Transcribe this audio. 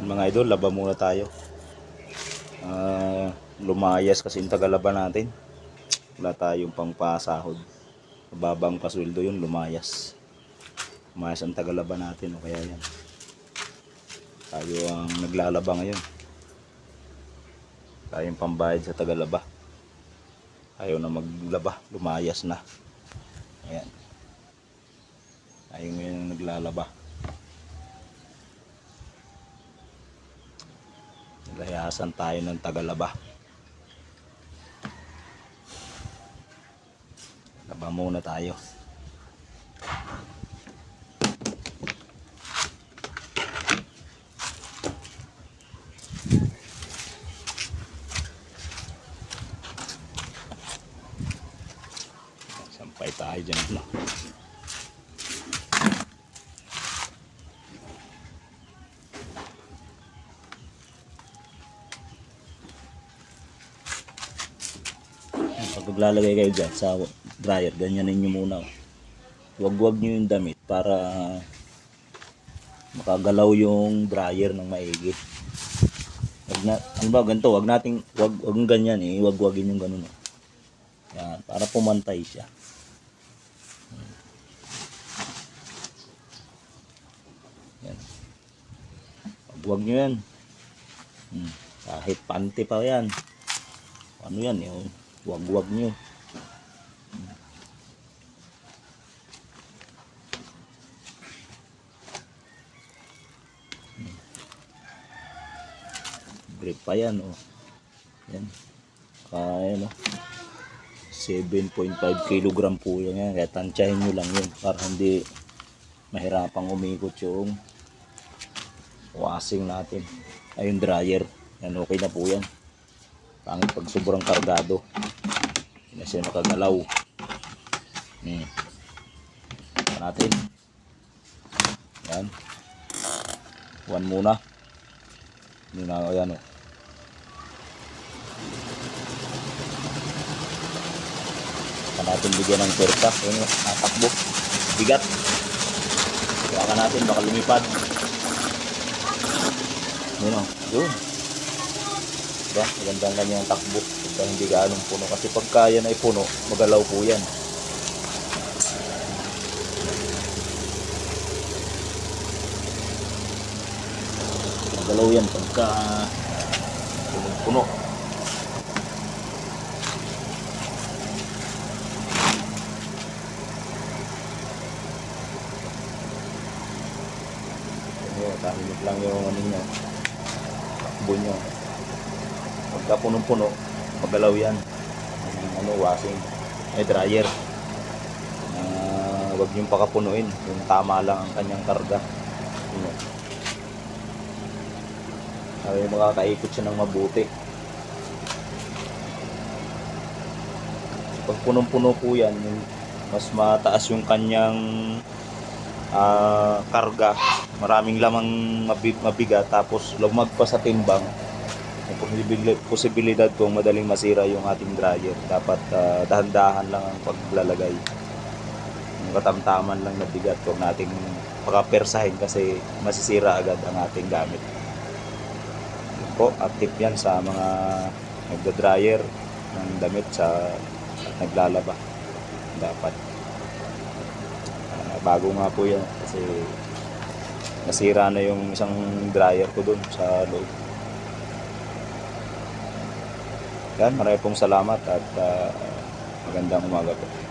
Mga idol, laba muna tayo. Ah, lumayas kasi yung tagalaba natin. Wala tayong pangpasahod. Mababang pasweldo yun, lumayas. Lumayas ang tagalaba natin, o kaya yan. Tayo ang naglalaba ngayon. Tayong pambayad sa tagalaba. Ayaw na maglaba, lumayas na. Ayan. Tayo ngayon ang naglalaba. Layasan tayo ng tagalaba. Laba muna tayo. Sampay tayo dyan. No? Pag maglalagay kayo dyan sa dryer, ganyanin nyo muna. Huwag-huwag nyo yung damit para makagalaw yung dryer ng maigi. Wag na, ano ba, ganito, wag nating, wag, wag ganyan eh, wag-wagin yung ganun. oh. Yan, para pumantay siya. Yan. Wag nyo yan. Hmm. Kahit panty pa yan. Ano yan, yung wag-wag nyo. Grip pa yan, oh. Yan. Kaya, no. 7.5 kilogram po yan. Kaya tansyahin nyo lang yun para hindi mahirapang umikot yung washing natin. Ay, dryer. Yan, okay na po yan. Pangit pag sobrang kargado. Hindi na siya makagalaw. Hmm. Natin. Yan. One muna. Hindi na, ayan o. Saka natin bigyan ng persa. Ayan o, natakbo. Bigat. Baka natin, baka lumipad. Yun o, yun. Diba? Maganda ang kanyang takbo. Pagka hindi gaanong puno. Kasi pagka yan ay puno, magalaw po yan. Magalaw yan pagka puno. Ayan, tahimik lang yung ano nyo. Takbo nyo. Pagka punong-puno, magalaw yan. Yung ano, washing. Ay, dryer. Ah, wag niyong pakapunuin. Yung tama lang ang kanyang karga. Yun. Ay, makakaikot siya ng mabuti. Pag punong-puno po yan, mas mataas yung kanyang ah, karga. Maraming lamang mabi- mabigat tapos lumag pa sa timbang may posibilidad, posibilidad kung madaling masira yung ating dryer. Dapat ah, dahan-dahan lang ang paglalagay. Yung katamtaman lang na bigat. Huwag nating pakapersahin kasi masisira agad ang ating gamit. Yun po, at tip yan sa mga nagda-dryer ng damit sa at naglalaba. Dapat. Ah, bago nga po yan kasi nasira na yung isang dryer ko dun sa loob. Yan, marami pong salamat at ah, magandang umaga po.